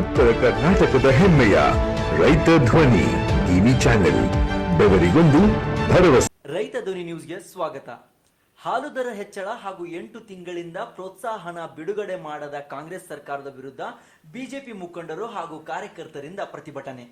ಉತ್ತರ ಕರ್ನಾಟಕದ ಹೆಮ್ಮೆಯ ರೈತ ಧ್ವನಿ ಟಿವಿ ಚಾನೆಲ್, ಬೆವರಿಗೊಂದು ಭರವಸೆ. ರೈತ ಧ್ವನಿ ನ್ಯೂಸ್ಗೆ ಸ್ವಾಗತ. ಹಾಲು ದರ ಹೆಚ್ಚಳ ಹಾಗೂ ಎಂಟು ತಿಂಗಳಿಂದ ಪ್ರೋತ್ಸಾಹನ ಬಿಡುಗಡೆ ಮಾಡದ ಕಾಂಗ್ರೆಸ್ ಸರ್ಕಾರದ ವಿರುದ್ಧ ಬಿಜೆಪಿ ಮುಖಂಡರು ಹಾಗೂ ಕಾರ್ಯಕರ್ತರಿಂದ ಪ್ರತಿಭಟನೆ.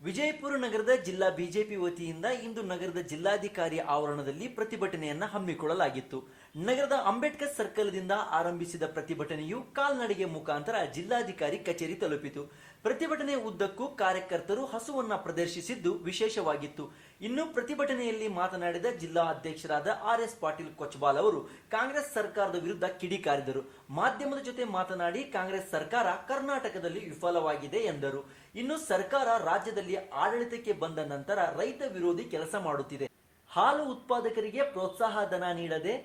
ವಿಜಯಪುರ ನಗರದ ಜಿಲ್ಲಾ ಬಿಜೆಪಿ ವತಿಯಿಂದ ಇಂದು ನಗರದ ಜಿಲ್ಲಾಧಿಕಾರಿ ಆವರಣದಲ್ಲಿ ಪ್ರತಿಭಟನೆಯನ್ನ ಹಮ್ಮಿಕೊಳ್ಳಲಾಗಿತ್ತು. ನಗರದ ಅಂಬೇಡ್ಕರ್ ಸರ್ಕಲ್ದಿಂದ ಆರಂಭಿಸಿದ ಪ್ರತಿಭಟನೆಯು ಕಾಲ್ನಡಿಗೆ ಮುಖಾಂತರ ಜಿಲ್ಲಾಧಿಕಾರಿ ಕಚೇರಿ ತಲುಪಿತು. ಪ್ರತಿಭಟನೆ ಉದ್ದಕ್ಕೂ ಕಾರ್ಯಕರ್ತರು ಹಸುವನ್ನ ಪ್ರದರ್ಶಿಸಿದ್ದು ವಿಶೇಷವಾಗಿತ್ತು. ಇನ್ನು ಪ್ರತಿಭಟನೆಯಲ್ಲಿ ಮಾತನಾಡಿದ ಜಿಲ್ಲಾ ಅಧ್ಯಕ್ಷರಾದ ಆರ್ ಎಸ್ ಪಾಟೀಲ್ ಕೊಚ್ಬಾಲ್ ಅವರು ಕಾಂಗ್ರೆಸ್ ಸರ್ಕಾರದ ವಿರುದ್ಧ ಕಿಡಿಕಾರಿದರು ಮಾಧ್ಯಮದ ಜೊತೆ ಮಾತನಾಡಿ ಕಾಂಗ್ರೆಸ್ ಸರ್ಕಾರ ಕರ್ನಾಟಕದಲ್ಲಿ ವಿಫಲವಾಗಿದೆ ಎಂದರು. ಇನ್ನು ಸರ್ಕಾರ ರಾಜ್ಯದಲ್ಲಿ ಆಡಳಿತಕ್ಕೆ ಬಂದ ನಂತರ ರೈತ ವಿರೋಧಿ ಕೆಲಸ ಮಾಡುತ್ತಿದೆ. ಹಾಲು ಉತ್ಪಾದಕರಿಗೆ ಪ್ರೋತ್ಸಾಹ ಧನ ನೀಡದೆ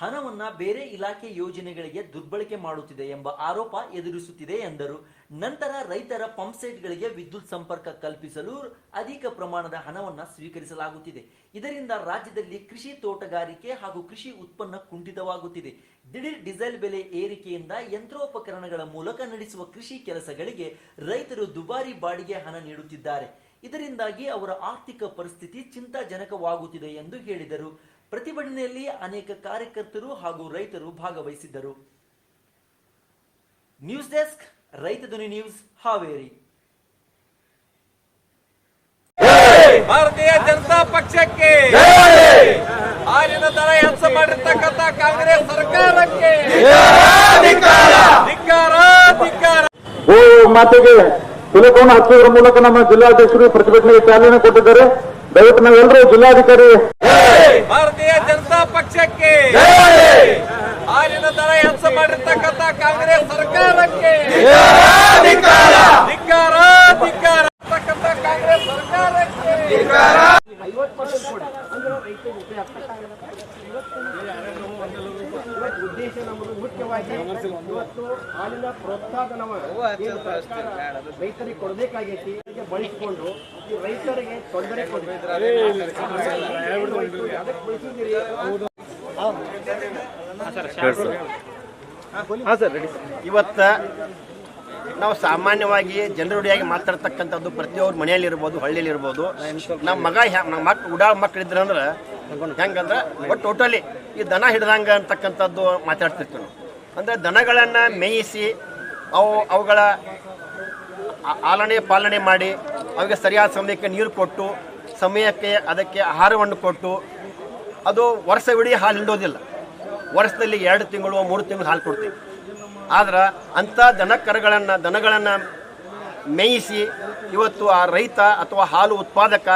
ಹಣವನ್ನ ಬೇರೆ ಇಲಾಖೆ ಯೋಜನೆಗಳಿಗೆ ದುರ್ಬಳಕೆ ಮಾಡುತ್ತಿದೆ ಎಂಬ ಆರೋಪ ಎದುರಿಸುತ್ತಿದೆ ಎಂದರು. ನಂತರ ರೈತರ ಪಂಪ್ಸೆಟ್ಗಳಿಗೆ ವಿದ್ಯುತ್ ಸಂಪರ್ಕ ಕಲ್ಪಿಸಲು ಅಧಿಕ ಪ್ರಮಾಣದ ಹಣವನ್ನು ಸ್ವೀಕರಿಸಲಾಗುತ್ತಿದೆ. ಇದರಿಂದ ರಾಜ್ಯದಲ್ಲಿ ಕೃಷಿ ತೋಟಗಾರಿಕೆ ಹಾಗೂ ಕೃಷಿ ಉತ್ಪನ್ನ ಕುಂಠಿತವಾಗುತ್ತಿದೆ. ದಿಢೀರ್ ಡೀಸೆಲ್ ಬೆಲೆ ಏರಿಕೆಯಿಂದ ಯಂತ್ರೋಪಕರಣಗಳ ಮೂಲಕ ನಡೆಸುವ ಕೃಷಿ ಕೆಲಸಗಳಿಗೆ ರೈತರು ದುಬಾರಿ ಬಾಡಿಗೆ ಹಣ ನೀಡುತ್ತಿದ್ದಾರೆ. ಇದರಿಂದಾಗಿ ಅವರ ಆರ್ಥಿಕ ಪರಿಸ್ಥಿತಿ ಚಿಂತಾಜನಕವಾಗುತ್ತಿದೆ ಎಂದು ಹೇಳಿದರು. ಪ್ರತಿಭಟನೆಯಲ್ಲಿ ಅನೇಕ ಕಾರ್ಯಕರ್ತರು ಹಾಗೂ ರೈತರು ಭಾಗವಹಿಸಿದ್ದರು. ನ್ಯೂಸ್ ಡೆಸ್ಕ್ ರೈತ ಧ್ವನಿ ನ್ಯೂಸ್ ಹಾವೇರಿ. ಭಾರತೀಯ ಜನತಾ ಪಕ್ಷಕ್ಕೆ ಹಾಲಿನ ದರ ಹೆಚ್ಚು ಮಾಡಿರ್ತಕ್ಕಂಥ ಕಾಂಗ್ರೆಸ್ ಸರ್ಕಾರಕ್ಕೆ ಧಿಕ್ಕಾರ ಧಿಕ್ಕಾರ ಓ ಮಾತಿಗೆ! ತಿಲಕವನ್ನು ಹಚ್ಚುವುದರ ಮೂಲಕ ನಮ್ಮ ಜಿಲ್ಲಾಧ್ಯಕ್ಷರು ಪ್ರತಿಭಟನೆಗೆ ಚಾಲನೆ ಕೊಟ್ಟಿದ್ದಾರೆ. ದಯವಿಟ್ಟು ನಾವೆಲ್ಲರೂ ಜಿಲ್ಲಾಧಿಕಾರಿ. ಭಾರತೀಯ ಜನತಾ ಪಕ್ಷಕ್ಕೆ ಹಾಲಿನ ದರ ಹೆಚ್ಚು ಮಾಡಿರ್ತಕ್ಕಂಥ ಕಾಂಗ್ರೆಸ್ ಸರ್ಕಾರಕ್ಕೆ ಧಿಕ್ಕಾರ ಧಿಕ್ಕಾರ ಇರ್ತಕ್ಕಂಥ ಕಾಂಗ್ರೆಸ್ ಸರ್ಕಾರಕ್ಕೆ ಉದ್ದೇಶ ನಮ್ಮದು ಮುಖ್ಯವಾಗಿ ಇವತ್ತು ಹಾಲಿನ ಸರ್ಕಾರ ರೈತರಿಗೆ ಕೊಡಬೇಕಾಗೈತಿ ಬಳಸಿಕೊಂಡು ಈ ರೈತರಿಗೆ ತೊಂದರೆ ಕೊಡಬೇಕು ಇವತ್ತ ನಾವು ಸಾಮಾನ್ಯವಾಗಿ ಜನರುಡಿಯಾಗಿ ಮಾತಾಡ್ತಕ್ಕಂಥದ್ದು ಪ್ರತಿಯೊಬ್ಬರ ಮನೆಯಲ್ಲಿರ್ಬೋದು ಹಳ್ಳಿಯಲ್ಲಿರ್ಬೋದು. ನಮ್ಮ ಮಗ ಹ್ಯಾ- ನಮ್ಮ ಮಕ್ಳು ಉಡಾಳ ಮಕ್ಕಳಿದ್ರಂದ್ರೆ ಅಂದ್ರೆ ಹೆಂಗಂದ್ರೆ ಒಟ್ಟು ಟೋಟಲಿ ಈ ದನ ಹಿಡ್ದಂಗೆ ಅಂತಕ್ಕಂಥದ್ದು ಮಾತಾಡ್ತಿರ್ತೀವಿ ನಾವು. ಅಂದರೆ ದನಗಳನ್ನು ಮೇಯಿಸಿ ಅವು ಅವುಗಳ ಆಲನೆ ಪಾಲನೆ ಮಾಡಿ ಅವಿಗೆ ಸರಿಯಾದ ಸಮಯಕ್ಕೆ ನೀರು ಕೊಟ್ಟು, ಸಮಯಕ್ಕೆ ಅದಕ್ಕೆ ಆಹಾರವನ್ನು ಕೊಟ್ಟು, ಅದು ವರ್ಷವಿಡೀ ಹಾಲು ಹಿಂಡೋದಿಲ್ಲ. ವರ್ಷದಲ್ಲಿ ಎರಡು ತಿಂಗಳು, ಮೂರು ತಿಂಗಳು ಹಾಲು ಕೊಡ್ತೀವಿ. ಆದ್ರೆ ಅಂಥ ದನ ಕರುಗಳನ್ನು ದನಗಳನ್ನು ಮೇಯಿಸಿ ಇವತ್ತು ಆ ರೈತ ಅಥವಾ ಹಾಲು ಉತ್ಪಾದಕ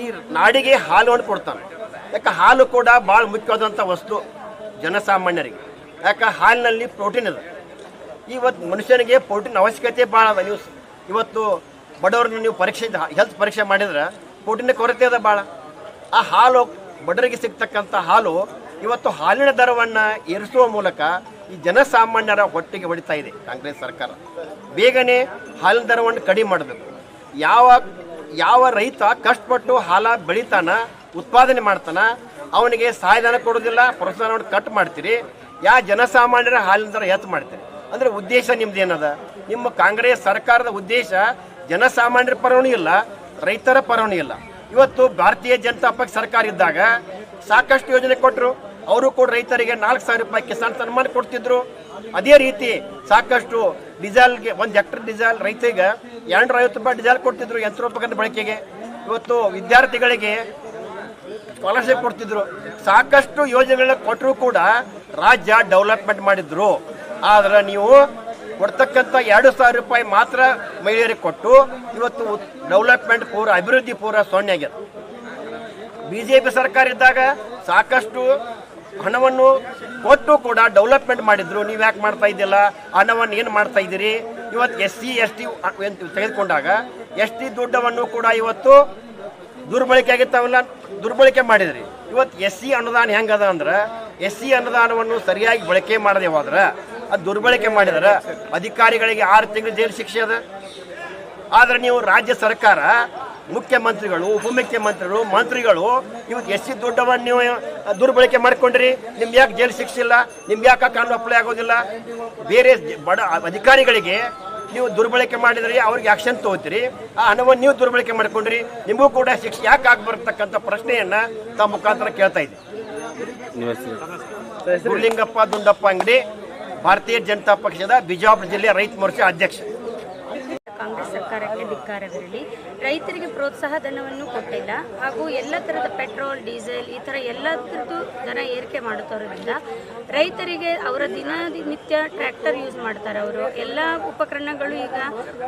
ಈ ನಾಡಿಗೆ ಹಾಲನ್ನು ಕೊಡ್ತಾನೆ. ಯಾಕೆ ಹಾಲು ಕೂಡ ಭಾಳ ಮುಖ್ಯವಾದಂಥ ವಸ್ತು. ಜನಸಾಮಾನ್ಯರಿಗೆ. ಯಾಕೆ ಹಾಲಿನಲ್ಲಿ ಪ್ರೋಟೀನ್ ಇದೆ ಇವತ್ತು ಮನುಷ್ಯನಿಗೆ ಪ್ರೋಟೀನ್ ಅವಶ್ಯಕತೆ ಭಾಳ ಅದ ನೀವು ಇವತ್ತು ಬಡವ್ರನ್ನ ನೀವು ಪರೀಕ್ಷೆ ಹೆಲ್ತ್ ಪರೀಕ್ಷೆ ಮಾಡಿದ್ರೆ ಪ್ರೋಟೀನ್ ಕೊರತೆ ಅದ ಭಾಳ ಆ ಹಾಲು ಬಡವರಿಗೆ ಸಿಗ್ತಕ್ಕಂಥ ಹಾಲು ಇವತ್ತು ಹಾಲಿನ ದರವನ್ನು ಏರಿಸುವ ಮೂಲಕ ಈ ಜನಸಾಮಾನ್ಯರ ಹೊಟ್ಟೆಗೆ ಹೊಡಿತಾ ಇದೆ ಕಾಂಗ್ರೆಸ್ ಸರ್ಕಾರ. ಬೇಗನೆ ಹಾಲಿನ ದರವನ್ನು ಕಡಿಮೆ ಮಾಡಬೇಕು. ಯಾವ ಯಾವ ರೈತ ಕಷ್ಟಪಟ್ಟು ಹಾಲ ಬೆಳಿತಾನ, ಉತ್ಪಾದನೆ ಮಾಡ್ತಾನ ಅವನಿಗೆ ಸಹಾಯಧನ ಕೊಡೋದಿಲ್ಲ ಪ್ರೋತ್ಸಾಹವನ್ನು ಕಟ್ ಮಾಡ್ತೀರಿ. ಯಾ ಜನಸಾಮಾನ್ಯರ ಹಾಲಿನ ದರ ಹೆಚ್ಚು ಮಾಡ್ತೀರಿ. ಅಂದ್ರೆ ಉದ್ದೇಶ ನಿಮ್ದು ಏನದ ನಿಮ್ಮ ಕಾಂಗ್ರೆಸ್ ಸರ್ಕಾರದ ಉದ್ದೇಶ ಜನಸಾಮಾನ್ಯರ ಪರವಣಿ ಇಲ್ಲ, ರೈತರ ಪರವಣಿ ಇಲ್ಲ. ಇವತ್ತು ಭಾರತೀಯ ಜನತಾ ಪಕ್ಷ ಸರ್ಕಾರ ಇದ್ದಾಗ ಸಾಕಷ್ಟು ಯೋಜನೆ ಕೊಟ್ಟರು ಅವರು ಕೂಡ ರೈತರಿಗೆ ನಾಲ್ಕು ಸಾವಿರ ರೂಪಾಯಿ ಕಿಸಾನ್ ಸನ್ಮಾನ ಕೊಡ್ತಿದ್ರು. ಅದೇ ರೀತಿ ಸಾಕಷ್ಟು ಡೀಸೆಲ್ಗೆ ಒಂದು ಹೆಕ್ಟರ್ ಡೀಸೆಲ್ ರೈತರಿಗೆ ಎರಡ್ನೂರ ಐವತ್ತು ರೂಪಾಯಿ ಡೀಸೆಲ್ ಕೊಡ್ತಿದ್ರು ಯಂತ್ರೋಪಕರಣ ಬಳಕೆಗೆ. ಇವತ್ತು ವಿದ್ಯಾರ್ಥಿಗಳಿಗೆ ಸ್ಕಾಲರ್ಶಿಪ್ ಕೊಡ್ತಿದ್ರು. ಸಾಕಷ್ಟು ಯೋಜನೆಗಳನ್ನ ಕೊಟ್ಟರು ಕೂಡ ರಾಜ್ಯ ಡೆವಲಪ್ಮೆಂಟ್ ಮಾಡಿದ್ರು. ಆದ್ರೆ ನೀವು ಕೊಡ್ತಕ್ಕಂಥ ಎರಡು ಸಾವಿರ ರೂಪಾಯಿ ಮಾತ್ರ ಮಹಿಳೆಯರಿಗೆ ಕೊಟ್ಟು ಇವತ್ತು ಡೆವಲಪ್ಮೆಂಟ್ ಪೂರ, ಅಭಿವೃದ್ಧಿ ಪೂರ ಸೊನ್ನೆ ಆಗ್ಯದ. ಬಿ ಜೆ ಪಿ ಸರ್ಕಾರ ಇದ್ದಾಗ ಸಾಕಷ್ಟು ಹಣವನ್ನು ಕೊಟ್ಟು ಕೂಡ ಡೆವಲಪ್ಮೆಂಟ್ ಮಾಡಿದ್ರು. ನೀವು ಯಾಕೆ ಮಾಡ್ತಾ ಇದ್ದಿಲ್ಲ ಹಣವನ್ನು ಏನು ಮಾಡ್ತಾ ಇದ್ದೀರಿ? ಇವತ್ತು ಎಸ್ ಸಿ ಎಸ್ ಟಿ ತೆಗೆದುಕೊಂಡಾಗ ಎಸ್ ಟಿ ದುಡ್ಡವನ್ನು ಕೂಡ ಇವತ್ತು ದುರ್ಬಳಕೆ ಆಗಿರ್ತಾವಲ್ಲ ದುರ್ಬಳಕೆ ಮಾಡಿದ್ರಿ. ಇವತ್ತು ಎಸ್ ಸಿ ಅನುದಾನ ಹೆಂಗದ ಅಂದ್ರೆ ಎಸ್ ಸಿ ಅನುದಾನವನ್ನು ಸರಿಯಾಗಿ ಬಳಕೆ ಮಾಡದೆ ಹೋದ್ರೆ ಅದು ದುರ್ಬಳಕೆ ಮಾಡಿದ್ರೆ ಅಧಿಕಾರಿಗಳಿಗೆ ಆರು ತಿಂಗಳು ಜೈಲು ಶಿಕ್ಷೆ ಅದ. ಆದ್ರೆ ನೀವು ರಾಜ್ಯ ಸರ್ಕಾರ, ಮುಖ್ಯಮಂತ್ರಿಗಳು, ಉಪಮುಖ್ಯಮಂತ್ರಿಗಳು, ಮಂತ್ರಿಗಳು ಇವತ್ತು ಎಸ್ ಸಿ ದುಡ್ಡವನ್ನು ನೀವು ದುರ್ಬಳಕೆ ಮಾಡ್ಕೊಂಡ್ರಿ. ನಿಮ್ಗೆ ಯಾಕೆ ಜೈಲು ಶಿಕ್ಷಿಲ್ಲ ನಿಮ್ಗೆ ಯಾಕೆ ಕಾನೂನು ಅಪ್ಲೈ ಆಗೋದಿಲ್ಲ? ಬೇರೆ ಬಡ ಅಧಿಕಾರಿಗಳಿಗೆ ನೀವು ದುರ್ಬಳಕೆ ಮಾಡಿದ್ರಿ ಅವ್ರಿಗೆ ಆಕ್ಷನ್ ತಗೋತೀರಿ. ಆ ಹಣವನ್ನು ನೀವು ದುರ್ಬಳಕೆ ಮಾಡ್ಕೊಂಡ್ರಿ. ನಿಮಗೂ ಕೂಡ ಶಿಕ್ಷೆ ಯಾಕೆ ಆಗ್ಬರ್ತಕ್ಕಂಥ ಪ್ರಶ್ನೆಯನ್ನ ತಮ್ಮ ಮುಖಾಂತರ ಕೇಳ್ತಾ ಇದ್ದೆ ಗುರುಲಿಂಗಪ್ಪ ದುಂಡಪ್ಪ ಅಂಗಡಿ ಭಾರತೀಯ ಜನತಾ ಪಕ್ಷದ ಬಿಜಾಪುರ ಜಿಲ್ಲೆ ರೈತ ಮೋರ್ಚಾ ಅಧ್ಯಕ್ಷ. ಕಾಂಗ್ರೆಸ್ ಸರ್ಕಾರಕ್ಕೆ ಧಿಕ್ಕಾರವಿರಲಿ. ರೈತರಿಗೆ ಪ್ರೋತ್ಸಾಹ ಧನವನ್ನು ಕೊಟ್ಟಿಲ್ಲ. ಹಾಗೂ ಎಲ್ಲ ಥರದ ಪೆಟ್ರೋಲ್, ಡೀಸೆಲ್ ಈ ಥರ ಎಲ್ಲದ್ರದ್ದು ದರ ಏರಿಕೆ ಮಾಡುತ್ತಿರೋದ್ರಿಂದ ರೈತರಿಗೆ ಅವರ ದಿನನಿತ್ಯ ಟ್ರ್ಯಾಕ್ಟರ್ ಯೂಸ್ ಮಾಡ್ತಾರೆ ಅವರು. ಎಲ್ಲ ಉಪಕರಣಗಳು ಈಗ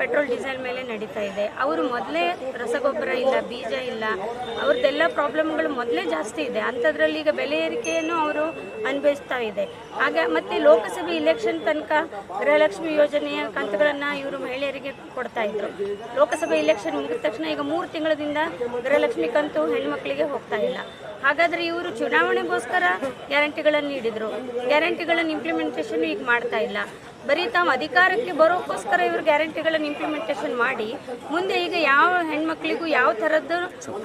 ಪೆಟ್ರೋಲ್, ಡೀಸೆಲ್ ಮೇಲೆ ನಡೀತಾ ಇದೆ. ಅವರು ಮೊದಲೇ ರಸಗೊಬ್ಬರ ಇಲ್ಲ, ಬೀಜ ಇಲ್ಲ. ಅವ್ರದ್ದೆಲ್ಲ ಪ್ರಾಬ್ಲಮ್ಗಳು ಮೊದಲೇ ಜಾಸ್ತಿ ಇದೆ. ಅಂಥದ್ರಲ್ಲಿ ಈಗ ಬೆಲೆ ಏರಿಕೆಯನ್ನು ಅವರು ಅನುಭವಿಸ್ತಾ ಇದೆ. ಆಗ ಮತ್ತೆ ಲೋಕಸಭೆ ಇಲೆಕ್ಷನ್ ತನಕ ಗೃಹಲಕ್ಷ್ಮಿ ಯೋಜನೆಯ ಕಂತುಗಳನ್ನು ಇವರು ಮಹಿಳೆಯರಿಗೆ ಕೊಡ್ತಾ ಇದ್ರು. ಲೋಕಸಭೆ ಇಲೆಕ್ಷನ್ ಮುಗಿದ ತಕ್ಷಣ ಈಗ ಮೂರು ತಿಂಗಳದಿಂದ ಗೃಹಲಕ್ಷ್ಮಿ ಕಂತು ಹೆಣ್ಮಕ್ಳಿಗೆ ಹೋಗ್ತಾ ಇಲ್ಲ. ಹಾಗಾದ್ರೆ ಇವರು ಚುನಾವಣೆಗೋಸ್ಕರ ಗ್ಯಾರಂಟಿಗಳನ್ನು ನೀಡಿದ್ರು. ಗ್ಯಾರಂಟಿಗಳನ್ನು ಇಂಪ್ಲಿಮೆಂಟೇಷನ್ ಈಗ ಮಾಡ್ತಾ ಇಲ್ಲ. ಬರೀ ತಾವು ಅಧಿಕಾರಕ್ಕೆ ಬರೋಕ್ಕೋಸ್ಕರ ಇವರು ಗ್ಯಾರಂಟಿಗಳನ್ನು ಇಂಪ್ಲಿಮೆಂಟೇಷನ್ ಮಾಡಿ, ಮುಂದೆ ಈಗ ಯಾವ ಹೆಣ್ಮಕ್ಳಿಗೂ ಯಾವ ಥರದ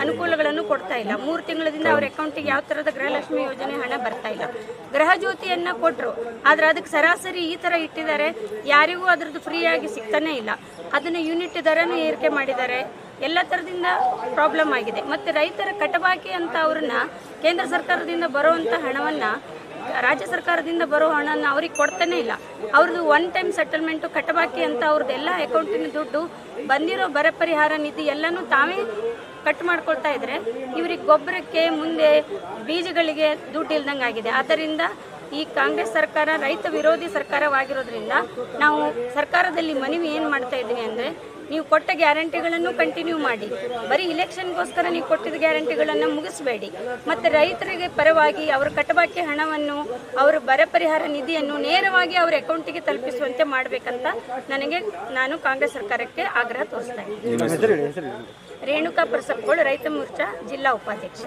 ಅನುಕೂಲಗಳನ್ನು ಕೊಡ್ತಾ ಇಲ್ಲ. ಮೂರು ತಿಂಗಳಿಂದ ಅವ್ರ ಅಕೌಂಟಿಗೆ ಯಾವ ಥರದ ಗೃಹಲಕ್ಷ್ಮಿ ಯೋಜನೆ ಹಣ ಬರ್ತಾ ಇಲ್ಲ. ಗೃಹ ಜ್ಯೋತಿಯನ್ನ ಕೊಟ್ಟರು ಆದ್ರೆ ಅದಕ್ಕೆ ಸರಾಸರಿ ಈ ಥರ ಇಟ್ಟಿದ್ದಾರೆ, ಯಾರಿಗೂ ಅದರದ್ದು ಫ್ರೀಯಾಗಿ ಸಿಗ್ತಾನೇ ಇಲ್ಲ. ಅದನ್ನು ಯೂನಿಟ್ ದರನೂ ಏರಿಕೆ ಮಾಡಿದ್ದಾರೆ. ಎಲ್ಲ ಥರದಿಂದ ಪ್ರಾಬ್ಲಮ್ ಆಗಿದೆ. ಮತ್ತು ರೈತರ ಕಟಬಾಕಿ ಅಂತ ಅವ್ರನ್ನ ಕೇಂದ್ರ ಸರ್ಕಾರದಿಂದ ಬರುವಂಥ ಹಣವನ್ನು ರಾಜ್ಯ ಸರ್ಕಾರದಿಂದ ಬರೋ ಹಣನ ಅವ್ರಿಗೆ ಕೊಡ್ತಾನೆ ಇಲ್ಲ. ಅವ್ರದ್ದು ಒನ್ ಟೈಮ್ ಸೆಟಲ್ಮೆಂಟು ಕಟ್ಟಬಾಕಿ ಅಂತ ಅವ್ರದ್ದೆಲ್ಲ ಅಕೌಂಟಿನ ದುಡ್ಡು ಬಂದಿರೋ ಬರ ಪರಿಹಾರ ನಿಧಿ ಎಲ್ಲನೂ ತಾವೇ ಕಟ್ ಮಾಡ್ಕೊಳ್ತಾ ಇದ್ರೆ ಇವ್ರಿಗೆ ಗೊಬ್ಬರಕ್ಕೆ ಮುಂದೆ ಬೀಜಗಳಿಗೆ ದುಡ್ಡು ಇಲ್ದಂಗೆ ಆಗಿದೆ. ಆದ್ದರಿಂದ ಈ ಕಾಂಗ್ರೆಸ್ ಸರ್ಕಾರ, ರೈತ ವಿರೋಧಿ ಸರ್ಕಾರವಾಗಿರೋದ್ರಿಂದ ನಾವು ಸರ್ಕಾರದಲ್ಲಿ ಮನವಿ ಏನು ಮಾಡ್ತಾ ಇದ್ದೀವಿ ಅಂದರೆ ನೀವು ಕೊಟ್ಟ ಗ್ಯಾರಂಟಿಗಳನ್ನು ಕಂಟಿನ್ಯೂ ಮಾಡಿ. ಬರೀ ಇಲೆಕ್ಷನ್ಗೋಸ್ಕರ ನೀವು ಕೊಟ್ಟಿದ್ದ ಗ್ಯಾರಂಟಿಗಳನ್ನು ಮುಗಿಸಬೇಡಿ. ಮತ್ತು ರೈತರಿಗೆ ಪರವಾಗಿ ಅವರ ಕಟಬಾಕಿ ಹಣವನ್ನು ಅವರ ಬರ ಪರಿಹಾರ ನಿಧಿಯನ್ನು ನೇರವಾಗಿ ಅವರ ಅಕೌಂಟಿಗೆ ತಲುಪಿಸುವಂತೆ ಮಾಡಬೇಕಂತ ನನಗೆ ನಾನು ಕಾಂಗ್ರೆಸ್ ಸರ್ಕಾರಕ್ಕೆ ಆಗ್ರಹ ತೋರಿಸ್ತಾ ಇದ್ದೀನಿ. ರೇಣುಕಾ ಪರಸಪ್ಪಗಳು ರೈತ ಮೋರ್ಚಾ ಜಿಲ್ಲಾ ಉಪಾಧ್ಯಕ್ಷ.